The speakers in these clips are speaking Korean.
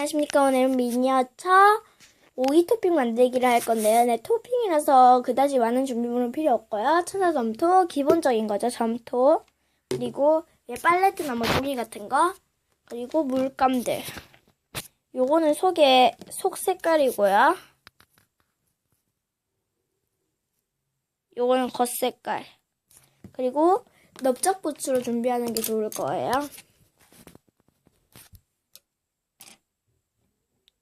안녕하십니까. 오늘은 미니어처 오이 토핑 만들기를 할 건데요. 네, 토핑이라서 그다지 많은 준비물은 필요 없고요. 천사 점토, 기본적인 거죠. 점토. 그리고 예, 팔레트나 뭐 종이 같은 거. 그리고 물감들. 요거는 속에, 속 색깔이고요. 요거는 겉 색깔. 그리고 넓적 부츠로 준비하는 게 좋을 거예요.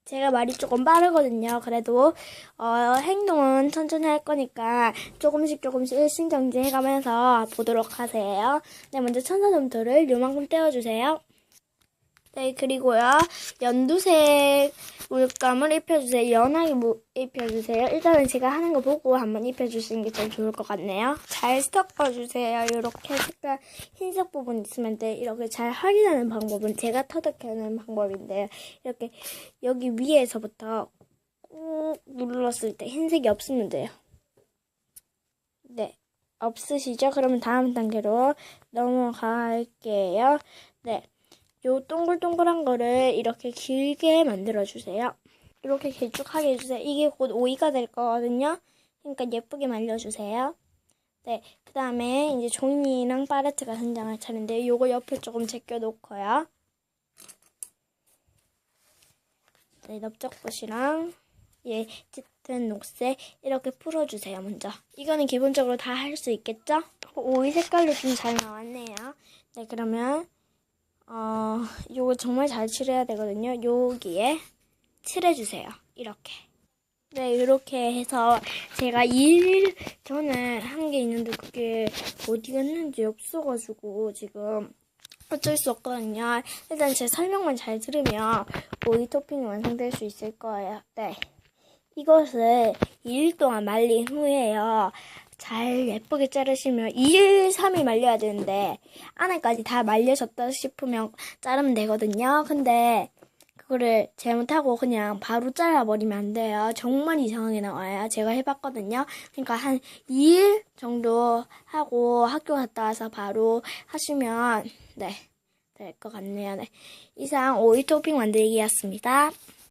제가 말이 조금 빠르거든요. 그래도 어, 행동은 천천히 할 거니까 조금씩 조금씩 일심정지 해가면서 보도록 하세요. 네, 먼저 천사점토를 요만큼 떼어주세요. 네, 그리고요. 연두색 물감을 입혀주세요. 연하게 무- 입혀주세요. 일단은 제가 하는 거 보고 한번 입혀주시는 게 제일 좋을 것 같네요. 잘 섞어주세요. 이렇게 색깔 흰색 부분 있으면 돼. 이렇게 잘 확인하는 방법은 제가 터득하는 방법인데요. 이렇게 여기 위에서부터 꾹 눌렀을 때 흰색이 없으면 돼요. 네. 없으시죠? 그러면 다음 단계로 넘어갈게요. 네. 요 동글동글한 거를 이렇게 길게 만들어 주세요. 이렇게 길쭉하게 해주세요. 이게 곧 오이가 될 거거든요. 그러니까 예쁘게 말려주세요. 네, 그 다음에 이제 종이랑 팔레트가 등장할 차례인데 요거 옆에 조금 제껴놓고요. 네, 넓적붓이랑 예, 짙은 녹색 이렇게 풀어주세요, 먼저. 이거는 기본적으로 다 할 수 있겠죠? 오이 색깔도 좀 잘 나왔네요. 네, 그러면 어, 요거 정말 잘 칠해야 되거든요. 여기에 칠해주세요. 이렇게. 네, 이렇게 해서 제가 일 전에 한 게 있는데 그게 어디 갔는지 없어가지고 지금 어쩔 수 없거든요. 일단 제 설명만 잘 들으면 오이 토핑이 완성될 수 있을 거예요. 네. 이것을 2일 동안 말린 후에요. 잘 예쁘게 자르시면 2일, 3일 말려야 되는데 안에까지 다 말려졌다 싶으면 자르면 되거든요. 근데 그거를 잘못하고 그냥 바로 잘라버리면 안 돼요. 정말 이상하게 나와요. 제가 해봤거든요. 그러니까 한 2일 정도 하고 학교 갔다 와서 바로 하시면 네, 될 것 같네요. 네. 이상 오이 토핑 만들기였습니다.